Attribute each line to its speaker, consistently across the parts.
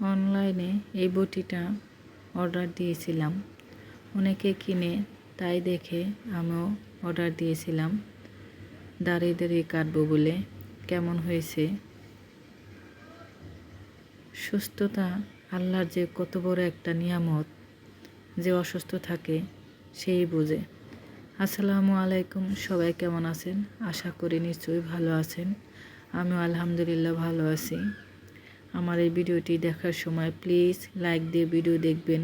Speaker 1: অনলাইনে এই বটিটা অর্ডার দিয়েছিলাম। অনেকে কিনে, তাই দেখে আমিও অর্ডার দিয়েছিলাম। দাঁড়িয়ে দাঁড়িয়ে কাটবো বলে কেমন হয়েছে? সুস্থতা আল্লাহর যে কত বড় একটা নিয়ামত, যে অসুস্থ থাকে সেই বোঝে। আসসালামু আলাইকুম, সবাই কেমন আছেন? আশা করি নিশ্চয়ই ভালো আছেন। আমিও আলহামদুলিল্লাহ ভালো আছি। আমার এই ভিডিওটি দেখার সময় প্লিজ লাইক দিয়ে ভিডিও দেখবেন।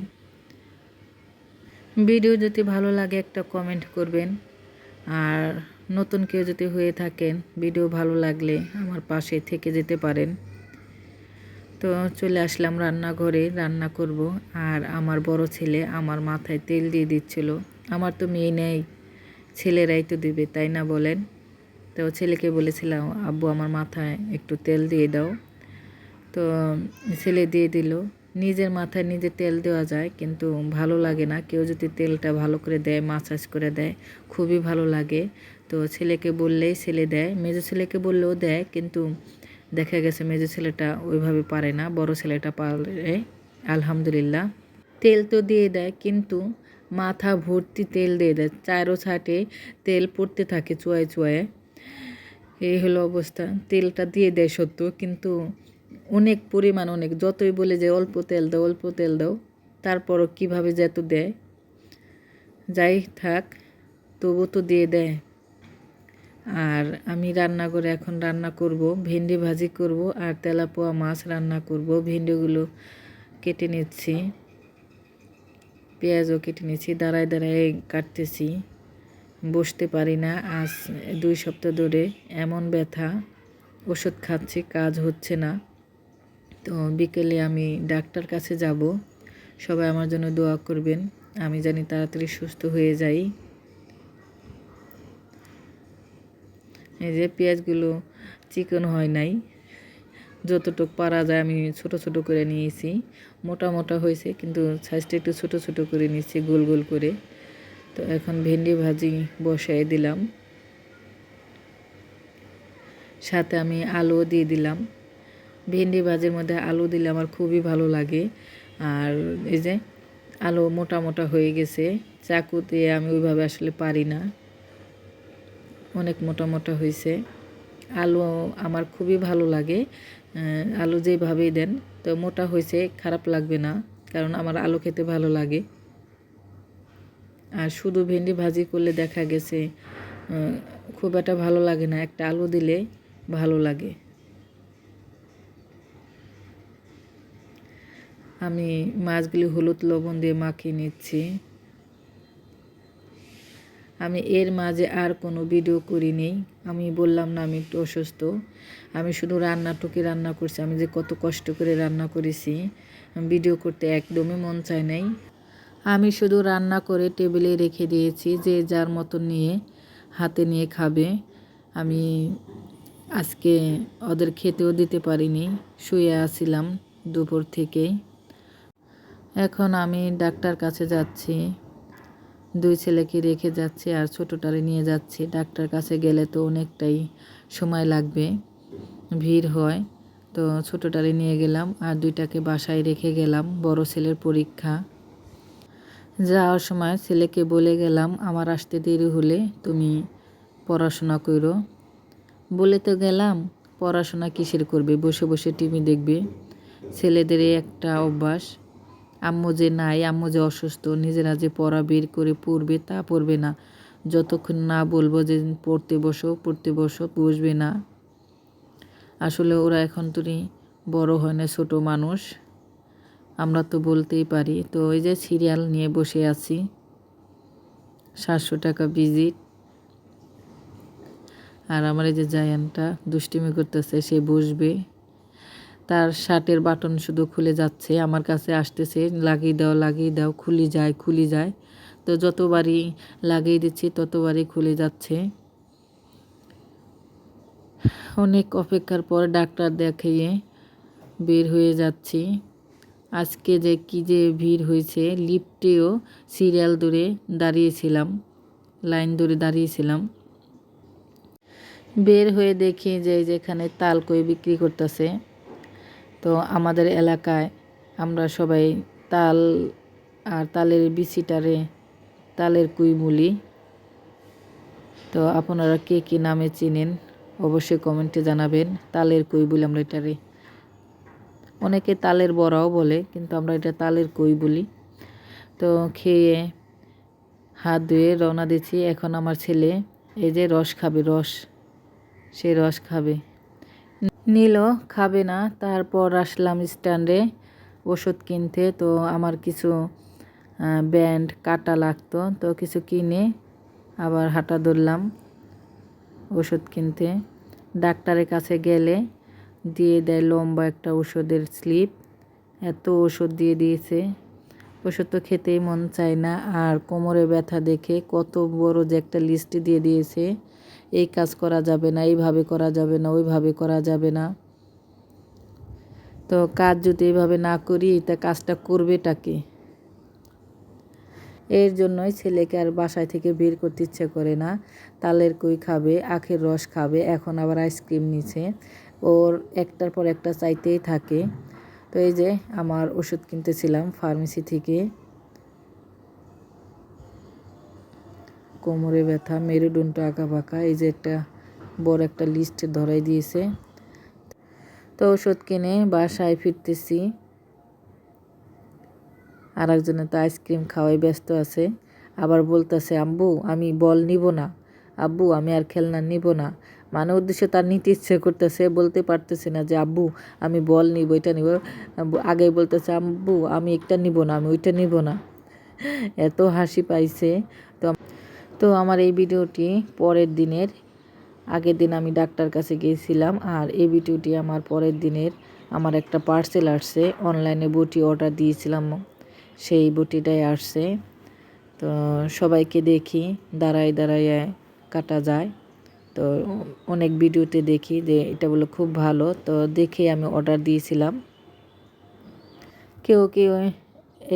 Speaker 1: ভিডিও যদি ভালো লাগে একটা কমেন্ট করবেন। আর নতুন কেউ যদি হয়ে থাকেন, ভিডিও ভালো লাগলে আমার পাশে থেকে যেতে পারেন। তো চলে আসলাম রান্নাঘরে, রান্না করব। আর আমার বড় ছেলে আমার মাথায় তেল দিয়ে দিচ্ছিল। আমার তো মেয়ে নেই, ছেলেরাই তো দেবে, তাই না বলেন? তো ছেলেকে বলেছিলাম, আব্বু, আমার মাথায় একটু তেল দিয়ে দাও। তো ছেলে দিয়ে দিল। নিজের মাথায় নিজে তেল দেওয়া যায়, কিন্তু ভালো লাগে না। কেউ যদি তেলটা ভালো করে দেয় মাসাজ করে দেয়, খুবই ভালো লাগে। তো ছেলেকে বললেই ছেলে দেয়। মেজো ছেলেকে বললেও দেয়, কিন্তু দেখা গেছে মেজো ছেলেটা ওইভাবে পারে না, বড় ছেলেটা পারে, আলহামদুলিল্লাহ। তেল তো দিয়ে দেয়, কিন্তু মাথা ভর্তি তেল দিয়ে দেয়। চারো ছাটে তেল পড়তে থাকে চুয়ায় চুয়ায়। এই হলো অবস্থা। তেলটা দিয়ে দেয় সত্য, কিন্তু অনেক পরিমাণ, অনেক। যতই বলে যে অল্প তেল দাও, অল্প তেল দাও, তারপরও কীভাবে যে এত দেয়? যাই থাক, তবু তো দিয়ে দেয়। আর আমি রান্না করে এখন রান্না করব, ভেন্ডি ভাজি করব আর তেলাপোয়া মাছ রান্না করব। ভেন্ডিগুলো কেটে নিচ্ছি, পেঁয়াজও কেটে নিচ্ছি, দাঁড়ায় দাঁড়ায় কাটতেছি। বসতে পারি না আজ দুই সপ্তাহ ধরে, এমন ব্যথা, ওষুধ খাচ্ছি, কাজ হচ্ছে না। তো বিকেলে আমি ডাক্তার কাছে যাব। সবাই আমার জন্য দোয়া করবেন। আমি জানি তাড়াতাড়ি সুস্থ হয়ে যাই। এই যে পেঁয়াজগুলো চিকন হয় নাই। যতটুক পারা যায় আমি ছোট ছোট করে নিয়েছি। মোটা মোটা হয়েছে, কিন্তু সাইজটা একটু ছোট ছোট করে নিয়েছি, গোল গোল করে। তো এখন ভেন্ডি ভাজি বসাই দিলাম। সাথে আমি আলুও দিয়ে দিলাম। ভেন্ডি ভাজির মধ্যে আলু দিলে আমার খুবই ভালো লাগে। আর এই যে আলু মোটা মোটা হয়ে গেছে চাকু দিয়ে আমি ওইভাবে আসলে পারি না। অনেক মোটা মোটা হয়েছে। আলু আমার খুবই ভালো লাগে। আলু যেভাবেই দেন, তো মোটা হয়েছে, খারাপ লাগবে না, কারণ আমার আলু খেতে ভালো লাগে। আর শুধু ভেন্ডি ভাজি করলে দেখা গেছে খুব একটা ভালো লাগে না। একটা আলু দিলে ভালো লাগে। আমি মাছগুলি হলুদ লবণ দিয়ে মাখিয়ে নিচ্ছি। আমি এর মাঝে আর কোনো ভিডিও করিনি আমি বললাম না, আমি একটু অসুস্থ। আমি শুধু রান্নাটুকি রান্না করছি। আমি যে কত কষ্ট করে রান্না করেছি, ভিডিও করতে একদমই মন চায় নাই। আমি শুধু রান্না করে টেবিলে রেখে দিয়েছি, যে যার মতো নিয়ে হাতে নিয়ে খাবে। আমি আজকে ওদের খেতেও দিতে পারিনি। শুয়ে আসছিলাম দুপুর থেকেই এখন আমি ডাক্তার কাছে যাচ্ছি। দুই ছেলেকে রেখে যাচ্ছি আর ছোটোটারে নিয়ে যাচ্ছি। ডাক্তার কাছে গেলে তো অনেকটাই সময় লাগবে, ভিড় হয়। তো ছোটোটারে নিয়ে গেলাম আর দুইটাকে বাসায় রেখে গেলাম। বড় ছেলের পরীক্ষা। যাওয়ার সময় ছেলেকে বলে গেলাম, আমার আসতে দেরি হলে তুমি পড়াশোনা করো। বলে তো গেলাম, পড়াশোনা কিসের করবে? বসে বসে টিভি দেখবে। ছেলেদের একটা অভ্যাস। আম্মু যে নাই, আম্মু যে অসুস্থ, নিজেরা যে পড়া বের করে পড়বে তা পড়বে না। যতক্ষণ না বলব যে পড়তে বসো পড়তে বসো, বসবে না। আসলে ওরা এখন তুমি বড় হয় না, ছোটো মানুষ। আমরা তো বলতেই পারি। তো ওই যে সিরিয়াল নিয়ে বসে আছি। সাতশো টাকা ভিজিট। আর আমার এই যে জায়ানটা দুষ্টিমি করতেছে, সে বসবে। তার শার্টের বাটন শুধু খুলে যাচ্ছে, আমার কাছে আসতেছে, লাগিয়ে দাও লাগিয়ে দাও, খুলি যায় খুলি যায়। তো যতবারই লাগিয়ে দিচ্ছি, ততবারই খুলে যাচ্ছে। অনেক অপেক্ষার পর ডাক্তার দেখিয়ে বের হয়ে যাচ্ছি। আজকে যে কি যে ভিড় হয়েছে, লিফটেও সিরিয়াল ধরে দাঁড়িয়েছিলাম, লাইন ধরে দাঁড়িয়েছিলাম। বের হয়ে দেখি যে যেখানে তালকই বিক্রি করতেছে। তো আমাদের এলাকায় আমরা সবাই তাল আর তালের বিচিটারে তালের কুই বলি তো আপনারা কে কী নামে চিনেন অবশ্যই কমেন্টে জানাবেন। তালের কই বলি আমরা এটারে অনেকে তালের বড়াও বলে, কিন্তু আমরা এটা তালের কই বলি তো খেয়ে হাত ধুয়ে রওনা দিচ্ছি এখন আমার ছেলে এই যে রস খাবে, রস। সে রস খাবে। নিল, খাবে না। তারপর আসলাম স্ট্যান্ডে ওষুধ কিনতে। তো আমার কিছু ব্যান্ড, কাটা লাগতো। তো কিছু কিনে আবার হাঁটা ধরলাম ওষুধ কিনতে। ডাক্তারের কাছে গেলে দিয়ে দেয় লম্বা একটা ওষুধের স্লিপ। এত ওষুধ দিয়ে দিয়েছে। ওষুধ তো খেতেই মন চায় না। আর কোমরে ব্যথা দেখে কত বড় যে একটা লিস্ট দিয়ে দিয়েছে। এই কাজ করা যাবে না, এইভাবে করা যাবে না, ওইভাবে করা যাবে না। তো কাজ যদি এইভাবে না করি, তা কাজটা করবেটাকে এর জন্যই ছেলেকে আর বাসায় থেকে বের করতে ইচ্ছে করে না। তালের কই খাবে, আখের রস খাবে, এখন আবার আইসক্রিম নিছে। ওর একটার পর একটা চাইতেই থাকে। তো এই যে আমার ওষুধ কিনতেছিলাম ফার্মেসি থেকে। কোমরে ব্যথা, মেরুদণ্ড আঁকা বাঁকা এই যে একটা বড় একটা লিস্ট ধরাই দিয়েছে। তো ওষুধ কিনে বাসায় ফিরতেছি। আর একজনে তো আইসক্রিম খাওয়াই ব্যস্ত আছে। আবার বলতেছে আব্বু আমি বল নিব না। আব্বু, আমি আর খেলনা নিব না। মানে উদ্দেশ্য তার নিতে ইচ্ছে করতেছে, বলতে পারতেছে না যে, আব্বু, আমি বল নিব, এটা নিব। আগে বলতেছে আব্বু আমি একটা নিব না, আমি ওইটা নিব না। এত হাসি পাইছে। তো তো আমার এই ভিডিওটি পরের দিনের, আগের দিন আমি ডাক্তার কাছে গিয়েছিলাম আর এই ভিডিওটি আমার পরের দিনের, আমার একটা পার্সেল আসছে অনলাইনে বটি অর্ডার দিয়েছিলাম, সেই বটিটাই আসছে। তো সবাইকে দেখি, দাঁড়ায় দাঁড়ায় কাটা যায়। তো অনেক ভিডিওতে দেখি যে এটা বলে খুব ভালো, তো দেখে আমি অর্ডার দিয়েছিলাম। কেউ কেউ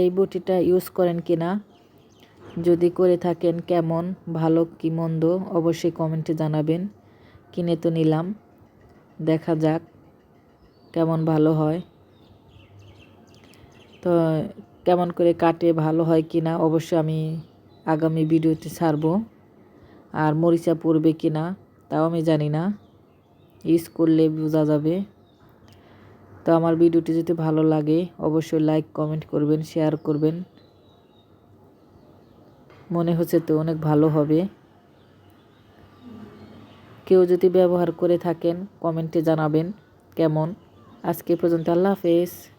Speaker 1: এই বটিটা ইউজ করেন কি না যদি করে থাকেন কেমন, ভালো কি মন্দ, অবশ্যই কমেন্টে জানাবেন। কিনে তো নিলাম। দেখা যাক কেমন ভালো হয়। তো কেমন করে কাটে, ভালো হয় কি না, অবশ্যই আমি আগামী ভিডিওতে ছাড়বো। আর মরিচা পড়বে কি না, তাও আমি জানি না। ইউজ করলে বোঝা যাবে। তো আমার ভিডিওটি যদি ভালো লাগে, অবশ্যই লাইক কমেন্ট করবেন শেয়ার করবেন। মনে হচ্ছে তো অনেক ভালো হবে। কেউ যদি ব্যবহার করে থাকেন, কমেন্টে জানাবেন কেমন। আজকে পর্যন্ত, আল্লাহ হাফেজ।